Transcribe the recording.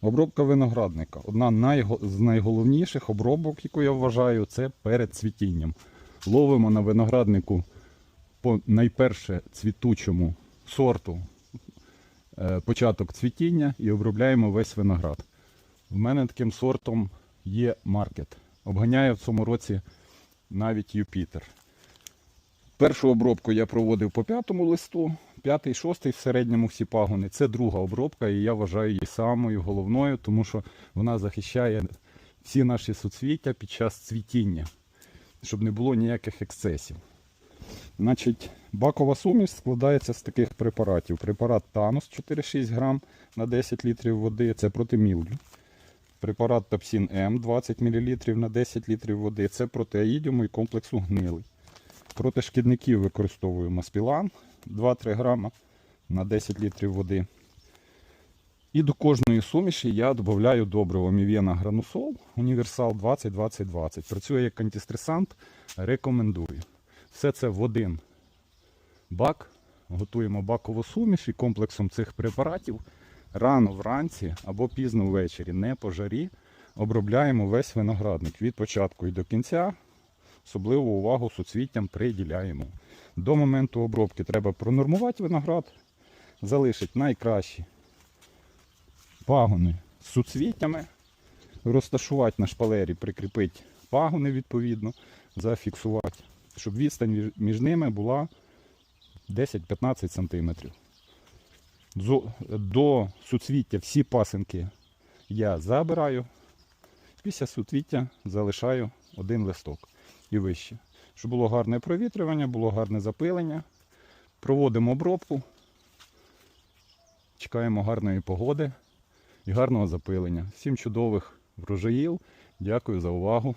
Обробка виноградника. Одна з найголовніших обробок, яку я вважаю, це перед цвітінням. Ловимо на винограднику по найперше цвітучому сорту е, початок цвітіння і обробляємо весь виноград. В мене таким сортом є маркет. Обганяє в цьому році навіть Юпітер. Першу обробку я проводив по п'ятому листу, п'ятий, шостий в середньому всі пагони. Це друга обробка, і я вважаю її самою головною, тому що вона захищає всі наші суцвіття під час цвітіння, щоб не було ніяких ексцесів. Значить, бакова суміш складається з таких препаратів. Препарат Танос 4,6 грам на 10 літрів води, це проти міллю. Препарат Тапсін М 20 мл на 10 літрів води, це проти аїдіуму і комплексу гнилий. Проти шкідників використовую маспілан 2-3 грама на 10 літрів води. І до кожної суміші я додаю добриво Мів'єна Гранусол Універсал 20-20-20. Працює як антистресант, рекомендую. Все це в один бак. Готуємо бакову суміш і комплексом цих препаратів рано вранці або пізно ввечері, не по жарі, обробляємо весь виноградник від початку і до кінця. Особливу увагу суцвіттям приділяємо. До моменту обробки треба пронормувати виноград, залишити найкращі пагони з суцвіттями, розташувати на шпалері, прикріпити пагони відповідно, зафіксувати, щоб відстань між- ними була 10-15 см. До суцвіття всі пасинки я забираю. Після суцвіття залишаю один листок і вище. Щоб було гарне провітрювання, було гарне запилення. Проводимо обробку. Чекаємо гарної погоди і гарного запилення. Всім чудових врожаїв. Дякую за увагу.